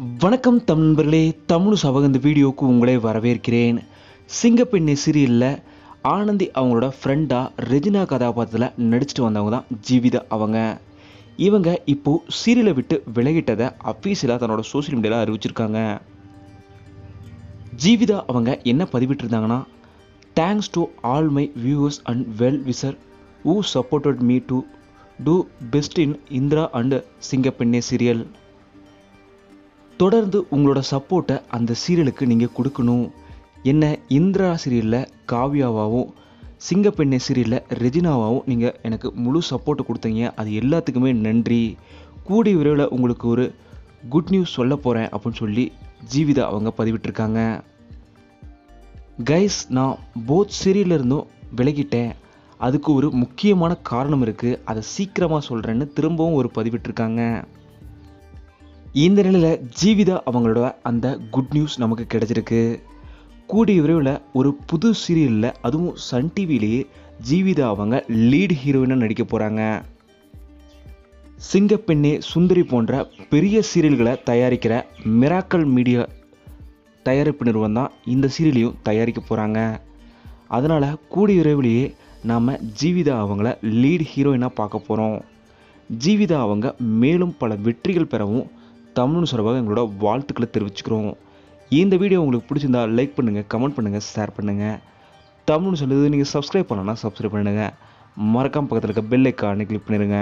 வணக்கம் தமிழ் நண்பர்களே தமிழ் சபக இந்த வீடியோவுக்கு உங்களை வரவேற்கிறேன். சிங்கப்பெண்ணை சீரியலில் ஆனந்தி அவங்களோட ஃப்ரெண்டாக ரெஜினா கதாபாத்திரத்தில் நடிச்சுட்டு வந்தவங்க தான் ஜீவிதா அவங்க. இவங்க இப்போது சீரியலை விட்டு விலகிட்டதை அஃபீஷியலாக தன்னோட சோஷியல் மீடியாவில் அறிவிச்சிருக்காங்க. ஜீவிதா அவங்க என்ன பதிவிட்டிருந்தாங்கன்னா thanks to all my viewers and well wisher who supported me to do best in Indira and Singappenne serial தொடர்ந்து உங்களோட சப்போர்ட்டை அந்த சீரியலுக்கு நீங்கள் கொடுக்கணும். என்ன இந்திரா சீரியலில் காவ்யாவாகவும் சிங்கப்பெண்ணை சீரியலில் ரெஜினாவாகவும் நீங்கள் எனக்கு முழு சப்போர்ட்டு கொடுத்தீங்க. அது எல்லாத்துக்குமே நன்றி. கூடிய விரைவில் உங்களுக்கு ஒரு குட் நியூஸ் சொல்ல போகிறேன் அப்படின்னு சொல்லி ஜீவிதா அவங்க பதிவிட்டிருக்காங்க. கைஸ் நான் போத் சீரியலிருந்தும் விலகிட்டேன். அதுக்கு ஒரு முக்கியமான காரணம் இருக்குது அதை சீக்கிரமாக சொல்கிறேன்னு திரும்பவும் ஒரு பதிவிட்டிருக்காங்க. இந்த நிலையில் ஜீவிதா அவங்களோட அந்த குட் நியூஸ் நமக்கு கிடைச்சிருக்கு. கூடிய விரைவில் ஒரு புது சீரியலில் அதுவும் சன் டிவிலேயே ஜீவிதா அவங்க லீட் ஹீரோயினாக நடிக்க போகிறாங்க சிங்கப்பெண்ணே சுந்தரி போன்ற பெரிய சீரியல்களை தயாரிக்கிற மிராக்கல் மீடியா தயாரிப்பு நிறுவனம் தான் இந்த சீரியலையும் தயாரிக்க போகிறாங்க அதனால் கூடிய விரைவிலேயே நாம் ஜீவிதா அவங்கள லீட் ஹீரோயினாக பார்க்க போகிறோம் ஜீவிதா அவங்க மேலும் பல வெற்றிகள் பெறவும் தமிழ்னு சார்பாக எங்களோட வாழ்த்துக்களை தெரிவிச்சுக்கிறோம். இந்த வீடியோ உங்களுக்கு பிடிச்சிருந்தா லைக் பண்ணுங்கள் கமெண்ட் பண்ணுங்கள் ஷேர் பண்ணுங்கள் தமிழ்னு சொல்லுது நீங்கள் சப்ஸ்கிரைப் பண்ணலன்னா சப்ஸ்கிரைப் பண்ணுங்கள் மறக்காம பக்கத்தில் இருக்க பெல் ஐக்கானை கிளிக் பண்ணிடுங்க.